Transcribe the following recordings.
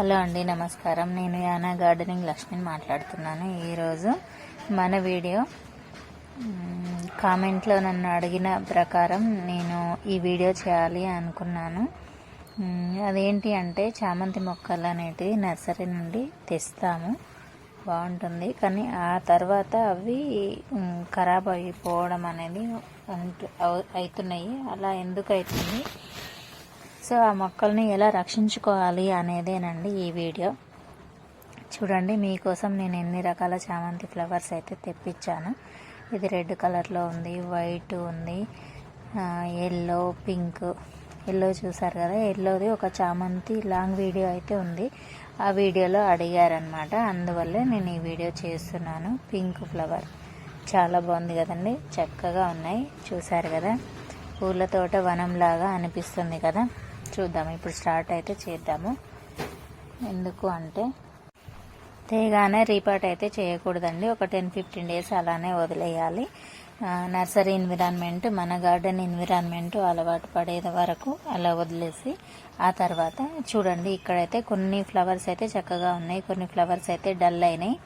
Hello అండి నమస్కారం. నేను యానా గార్డెనింగ్ లక్ష్మిని మాట్లాడుతున్నాను. ఈరోజు మన వీడియో కామెంట్లో నన్ను అడిగిన ప్రకారం నేను ఈ వీడియో చేయాలి అనుకున్నాను. అదేంటి అంటే చామంతి మొక్కలు అనేటివి నర్సరీ నుండి తెస్తాము. బాగుంటుంది. కానీ ఆ తర్వాత అవి ఖరాబ్ అయిపోవడం అనేది అవుతున్నాయి. అలా ఎందుకు అవుతుంది? సో ఆ మొక్కల్ని ఎలా రక్షించుకోవాలి అనేదేనండి ఈ వీడియో. చూడండి మీకోసం నేను ఎన్ని రకాల చామంతి ఫ్లవర్స్ అయితే తెప్పించాను. ఇది రెడ్ కలర్లో ఉంది వైట్ ఉంది ఎల్లో పింక్. ఎల్లో చూసారు కదా ఎల్లోది ఒక చామంతి లాంగ్ వీడియో అయితే ఉంది. ఆ వీడియోలో అడిగారనమాట అందువల్లే నేను ఈ వీడియో చేస్తున్నాను. పింక్ ఫ్లవర్ చాలా బాగుంది కదండి చక్కగా ఉన్నాయి. చూసారు కదా పూల తోట వనంలాగా అనిపిస్తుంది కదా. చూద్దాం. ఇప్పుడు స్టార్ట్ అయితే చేద్దాము. ఎందుకు అంటే తేగానే రీపాట్ అయితే చేయకూడదండి. ఒక టెన్ ఫిఫ్టీన్ డేస్ అలానే వదిలేయాలి. నర్సరీ ఎన్విరాన్మెంట్ మన గార్డెన్ ఎన్విరాన్మెంట్ అలవాటు పడేది వరకు అలా వదిలేసి ఆ తర్వాత చూడండి ఇక్కడైతే కొన్ని ఫ్లవర్స్ అయితే చక్కగా ఉన్నాయి. కొన్ని ఫ్లవర్స్ అయితే డల్ అయినాయి.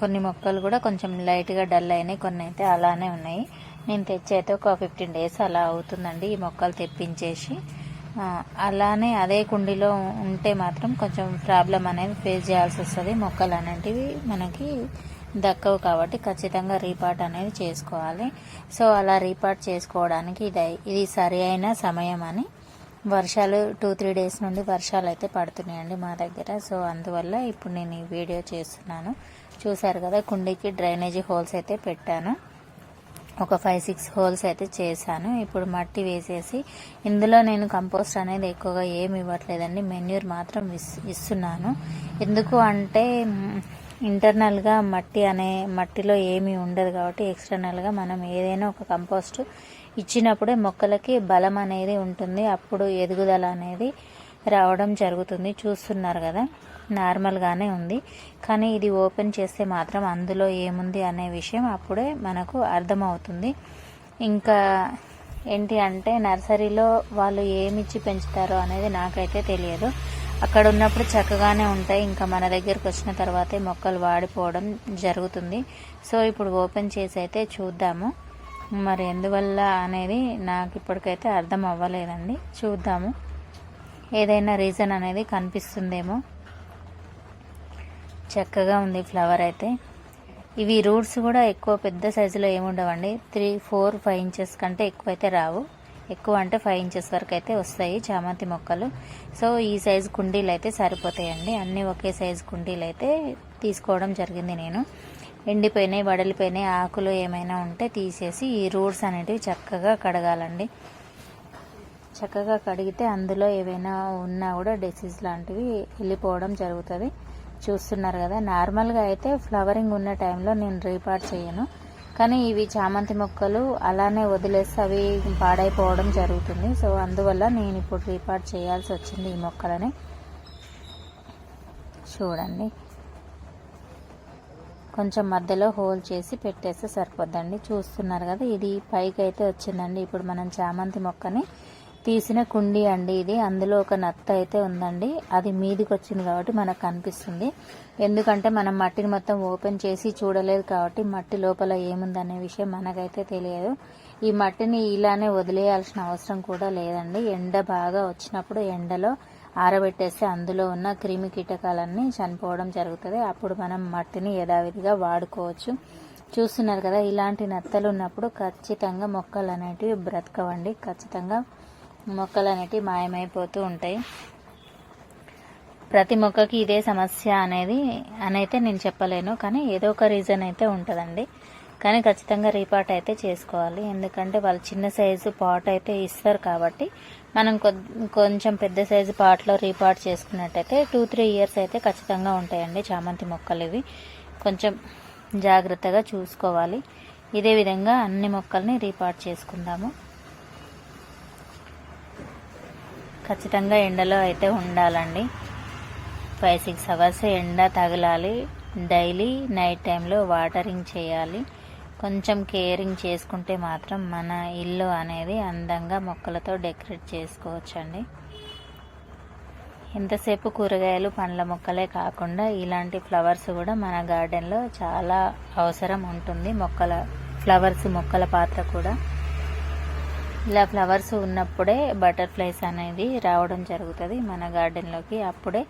కొన్ని మొక్కలు కూడా కొంచెం లైట్గా డల్ అయినాయి. కొన్ని అయితే అలానే ఉన్నాయి. నేను తెచ్చి అయితే ఒక ఫిఫ్టీన్ డేస్ అలా అవుతుందండి ఈ మొక్కలు తెప్పించేసి. అలానే అదే కుండీలో ఉంటే మాత్రం కొంచెం ప్రాబ్లం అనేది ఫేస్ చేయాల్సి వస్తుంది. మొక్కలు అనేటివి మనకి దక్కవు కాబట్టి ఖచ్చితంగా రీపాట్ అనేది చేసుకోవాలి. సో అలా రీపాట్ చేసుకోవడానికి ఇది ఇది సరి అయిన సమయం అని వర్షాలు టూ త్రీ డేస్ నుండి వర్షాలు అయితే పడుతున్నాయండి మా దగ్గర. సో అందువల్ల ఇప్పుడు నేను ఈ వీడియో చేస్తున్నాను. చూసారు కదా కుండీకి డ్రైనేజీ హోల్స్ అయితే పెట్టాను. ఒక ఫైవ్ సిక్స్ హోల్స్ అయితే చేశాను. ఇప్పుడు మట్టి వేసేసి ఇందులో నేను కంపోస్ట్ అనేది ఎక్కువగా ఏమి ఇవ్వట్లేదండి. మెన్యూర్ మాత్రం ఇస్తున్నాను. ఎందుకు అంటే ఇంటర్నల్గా మట్టి అనే మట్టిలో ఏమీ ఉండదు కాబట్టి ఎక్స్టర్నల్గా మనం ఏదైనా ఒక కంపోస్ట్ ఇచ్చినప్పుడే మొక్కలకి బలం అనేది ఉంటుంది. అప్పుడు ఎదుగుదల అనేది రావడం జరుగుతుంది. చూస్తున్నారు కదా. నార్మల్గానే ఉంది. కానీ ఇది ఓపెన్ చేస్తే మాత్రం అందులో ఏముంది అనే విషయం అప్పుడే మనకు అర్థమవుతుంది. ఇంకా ఏంటి అంటే నర్సరీలో వాళ్ళు ఏమిచ్చి పెంచుతారో అనేది నాకైతే తెలియదు. అక్కడ ఉన్నప్పుడు చక్కగానే ఉంటాయి. ఇంకా మన దగ్గరకు వచ్చిన తర్వాతే మొక్కలు వాడిపోవడం జరుగుతుంది. సో ఇప్పుడు ఓపెన్ చేసి అయితే చూద్దాము. మరి ఎందువల్ల అనేది నాకు ఇప్పటికైతే అర్థం అవ్వలేదండి. చూద్దాము. ఏదైనా రీజన్ అనేది కనిపిస్తుందేమో. చక్కగా ఉంది ఫ్లవర్ అయితే. ఇవి రూట్స్ కూడా ఎక్కువ పెద్ద సైజులో ఏముండవండి త్రీ ఫోర్ ఫైవ్ ఇంచెస్ కంటే ఎక్కువ అయితే రావు. ఎక్కువ అంటే ఫైవ్ ఇంచెస్ వరకు అయితే వస్తాయి చామంతి మొక్కలు. సో ఈ సైజు కుండీలు అయితే సరిపోతాయండి. అన్నీ ఒకే సైజు కుండీలు అయితే తీసుకోవడం జరిగింది నేను. ఎండిపోయినాయి వడలిపోయినాయి ఆకులు ఏమైనా ఉంటే తీసేసి ఈ రూట్స్ అనేటివి చక్కగా కడగాలండి. చక్కగా కడిగితే అందులో ఏవైనా ఉన్నా కూడా డిసీజ్ లాంటివి వెళ్ళిపోవడం జరుగుతుంది. చూస్తున్నారు కదా. నార్మల్గా అయితే ఫ్లవరింగ్ ఉన్న టైంలో నేను రీపాట్ చేయను. కానీ ఇవి చామంతి మొక్కలు అలానే వదిలేస్తే అవి పాడైపోవడం జరుగుతుంది. సో అందువల్ల నేను ఇప్పుడు రీపాట్ చేయాల్సి వచ్చింది ఈ మొక్కలని. చూడండి. కొంచెం మధ్యలో హోల్ చేసి పెట్టేస్తే సరిపోద్దండి. చూస్తున్నారు కదా ఇది పైకి అయితే వచ్చిందండి. ఇప్పుడు మనం చామంతి మొక్కని తీసిన కుండీ అండి ఇది. అందులో ఒక నత్త అయితే ఉందండి. అది మీదికి వచ్చింది కాబట్టి మనకు కనిపిస్తుంది ఎందుకంటే మనం మట్టిని మొత్తం ఓపెన్ చేసి చూడలేదు కాబట్టి మట్టి లోపల ఏముందనే విషయం మనకైతే తెలియదు. ఈ మట్టిని ఇలానే వదిలేయాల్సిన అవసరం కూడా లేదండి. ఎండ బాగా వచ్చినప్పుడు ఎండలో ఆరబెట్టేస్తే అందులో ఉన్న క్రిమి కీటకాలన్నీ చనిపోవడం జరుగుతుంది. అప్పుడు మనం మట్టిని యథావిధిగా వాడుకోవచ్చు. చూస్తున్నారు కదా ఇలాంటి నత్తలు ఉన్నప్పుడు ఖచ్చితంగా మొక్కలు అనేటివి బ్రతకవండి. ఖచ్చితంగా మొక్కలు అనేటివి మాయమైపోతూ ఉంటాయి. ప్రతి మొక్కకి ఇదే సమస్య అనేది అనైతే నేను చెప్పలేను కానీ ఏదో ఒక రీజన్ అయితే ఉంటుందండి. కానీ ఖచ్చితంగా రీపాట్ అయితే చేసుకోవాలి. ఎందుకంటే వాళ్ళు చిన్న సైజు పాట్ అయితే ఇస్తారు కాబట్టి మనం కొంచెం పెద్ద సైజు పాట్లో రీపాట్ చేసుకున్నట్టయితే టూ త్రీ ఇయర్స్ అయితే ఖచ్చితంగా ఉంటాయండి చామంతి మొక్కలు ఇవి. కొంచెం జాగ్రత్తగా చూసుకోవాలి. ఇదే విధంగా అన్ని మొక్కల్ని రీపాట్ చేసుకుందాము. ఖచ్చితంగా ఎండలో అయితే ఉండాలండి. ఫైవ్ సిక్స్ అవర్స్ ఎండ తగలాలి. డైలీ నైట్ టైంలో వాటరింగ్ చేయాలి. కొంచెం కేరింగ్ చేసుకుంటే మాత్రం మన ఇల్లు అనేది అందంగా మొక్కలతో డెకరేట్ చేసుకోవచ్చండి. ఎంతసేపు కూరగాయలు పండ్ల మొక్కలే కాకుండా ఇలాంటి ఫ్లవర్స్ కూడా మన గార్డెన్లో చాలా అవసరం ఉంటుంది. మొక్కల ఫ్లవర్స్ మొక్కల పాత్ర కూడా. ఇలా ఫ్లవర్స్ ఉన్నప్పుడే బటర్ఫ్లైస్ అనేది రావడం జరుగుతుంది మన గార్డెన్లోకి. అప్పుడే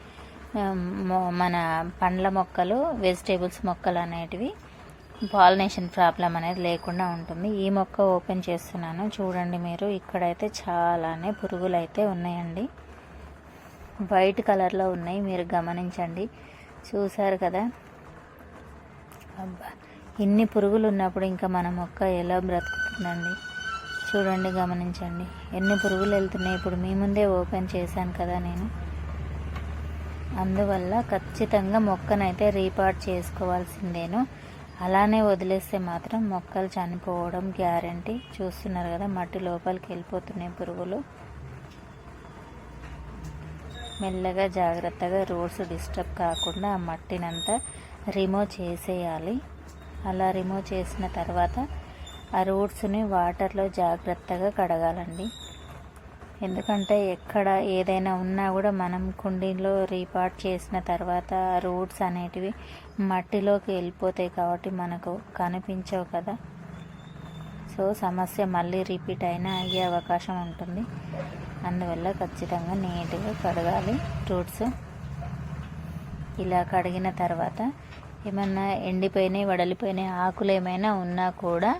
మొ- మన పండ్ల మొక్కలు వెజిటేబుల్స్ మొక్కలు అనేటివి పాలినేషన్ ప్రాబ్లం అనేది లేకుండా ఉంటుంది. ఈ మొక్క ఓపెన్ చేస్తున్నాను. చూడండి మీరు ఇక్కడైతే చాలానే పురుగులు అయితే ఉన్నాయండి. వైట్ కలర్లో ఉన్నాయి. మీరు గమనించండి. చూసారు కదా? అబ్బా! ఇన్ని పురుగులు ఉన్నప్పుడు ఇంకా మన మొక్క ఎలా బ్రతుకుతుందండి? చూడండి గమనించండి. ఎన్ని పురుగులు వెళ్తున్నాయి? ఇప్పుడు మీ ముందే ఓపెన్ చేశాను కదా నేను. అందువల్ల ఖచ్చితంగా మొక్కనైతే రీపాట్ చేసుకోవాల్సిందేను. అలానే వదిలేస్తే మాత్రం మొక్కలు చనిపోవడం గ్యారంటీ. చూస్తున్నారు కదా మట్టి లోపలికి వెళ్ళిపోతున్నాయి పురుగులు. మెల్లగా జాగ్రత్తగా రోడ్స్ డిస్టర్బ్ కాకుండా ఆ మట్టినంతా రిమూవ్ చేసేయాలి. అలా రిమూవ్ చేసిన తర్వాత ఆ రూట్స్ని వాటర్లో జాగ్రత్తగా కడగాలండి. ఎందుకంటే ఎక్కడ ఏదైనా ఉన్నా కూడా మనం కుండీలో రీపాట్ చేసిన తర్వాత రూట్స్ అనేటివి మట్టిలోకి వెళ్ళిపోతాయి కాబట్టి మనకు కనిపించవు కదా. సో సమస్య మళ్ళీ రిపీట్ అయినా అయ్యే అవకాశం ఉంటుంది. అందువల్ల ఖచ్చితంగా నీట్గా కడగాలి రూట్స్. ఇలా కడిగిన తర్వాత ఏమన్నా ఎండిపోయినాయి వడలిపోయినాయి ఆకులు ఏమైనా ఉన్నా కూడా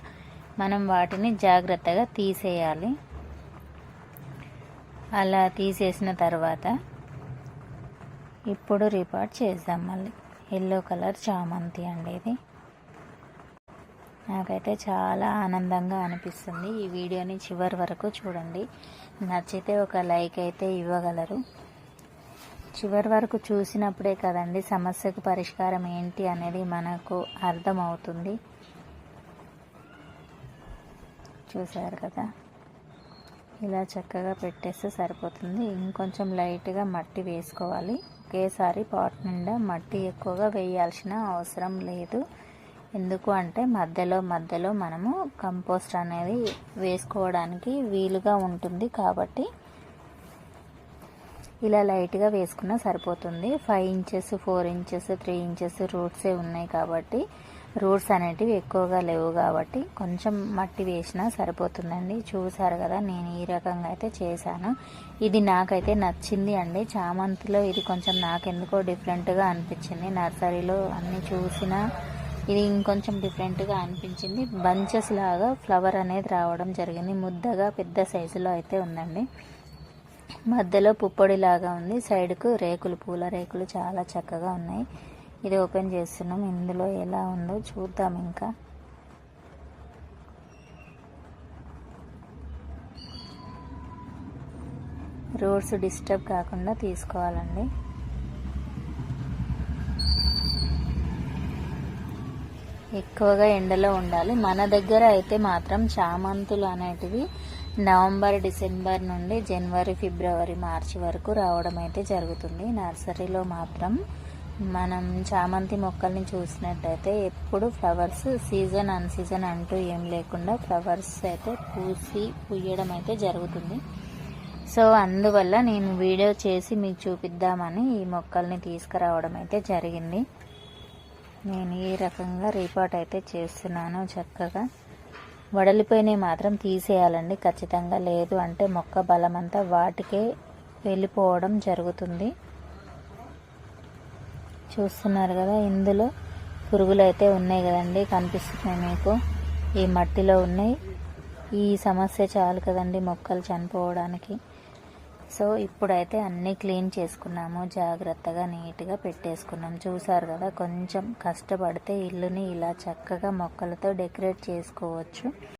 మనం వాటిని జాగ్రత్తగా తీసేయాలి. అలా తీసేసిన తర్వాత ఇప్పుడు రిపార్ట్ చేద్దాం మళ్ళీ. ఎల్లో కలర్ చామంతి అండి ఇది. నాకైతే చాలా ఆనందంగా అనిపిస్తుంది. ఈ వీడియోని చివరి వరకు చూడండి. నచ్చితే ఒక లైక్ అయితే ఇవ్వగలరు. చివరి వరకు చూసినప్పుడే కదండి సమస్యకు పరిష్కారం ఏంటి అనేది మనకు అర్థమవుతుంది. చూసారు కదా. ఇలా చక్కగా పెట్టేస్తే సరిపోతుంది. ఇంకొంచెం లైట్గా మట్టి వేసుకోవాలి. ఒకేసారి పాట్ నిండా మట్టి ఎక్కువగా వేయాల్సిన అవసరం లేదు. ఎందుకు అంటే మధ్యలో మధ్యలో మనము కంపోస్ట్ అనేది వేసుకోవడానికి వీలుగా ఉంటుంది కాబట్టి ఇలా లైట్గా వేసుకున్నా సరిపోతుంది. Five inches four inches three inches రూట్సే ఉన్నాయి కాబట్టి రూట్స్ అనేటివి ఎక్కువగా లేవు కాబట్టి కొంచెం మట్టి వేసినా సరిపోతుందండి. చూసారు కదా నేను ఈ రకంగా అయితే చేశాను. ఇది నాకైతే నచ్చింది అండి. చామంతిలో ఇది కొంచెం నాకెందుకో డిఫరెంట్గా అనిపించింది. నర్సరీలో అన్నీ చూసినా ఇది ఇంకొంచెం డిఫరెంట్గా అనిపించింది. బంచెస్ లాగా ఫ్లవర్ అనేది రావడం జరిగింది. ముద్దగా పెద్ద సైజులో అయితే ఉందండి. మధ్యలో పుప్పొడి లాగా ఉంది. సైడ్కు రేకులు పూల రేకులు చాలా చక్కగా ఉన్నాయి. ఇది ఓపెన్ చేస్తున్నాం. ఇందులో ఎలా ఉందో చూద్దాం ఇంకా. రోడ్స్ డిస్టర్బ్ కాకుండా తీసుకోవాలండి. ఎక్కువగా ఎండలో ఉండాలి. మన దగ్గర అయితే మాత్రం చామంతులు అనేటివి నవంబర్ డిసెంబర్ నుండి జనవరి ఫిబ్రవరి మార్చి వరకు రావడం అయితే జరుగుతుంది. నర్సరీలో మాత్రం మనం చామంతి మొక్కల్ని చూసినట్టయితే ఎప్పుడు ఫ్లవర్స్ సీజన్ అన్ సీజన్ అంటూ ఏం లేకుండా ఫ్లవర్స్ అయితే పూసి పూయడం అయితే జరుగుతుంది. సో అందువల్ల నేను వీడియో చేసి మీకు చూపిద్దామని ఈ మొక్కల్ని తీసుకురావడం అయితే జరిగింది. నేను ఈ రకంగా రిపోర్ట్ అయితే చేస్తున్నాను చక్కగా. వడలిపోయినవి మాత్రం తీసేయాలండి ఖచ్చితంగా లేదు అంటే మొక్క బలమంతా వాటికే వెళ్ళిపోవడం జరుగుతుంది. చూస్తున్నారు కదా ఇందులో పురుగులు అయితే ఉన్నాయి కదండి కనిపిస్తున్నాయి మీకు. ఈ మట్టిలో ఉన్నాయి. ఈ సమస్య చాలు కదండి మొక్కలు చనిపోవడానికి. సో ఇప్పుడైతే అన్నీ క్లీన్ చేసుకున్నాము జాగ్రత్తగా నీట్గా పెట్టేసుకున్నాం. చూసారు కదా కొంచెం కష్టపడితే ఇల్లుని ఇలా చక్కగా మొక్కలతో డెకరేట్ చేసుకోవచ్చు.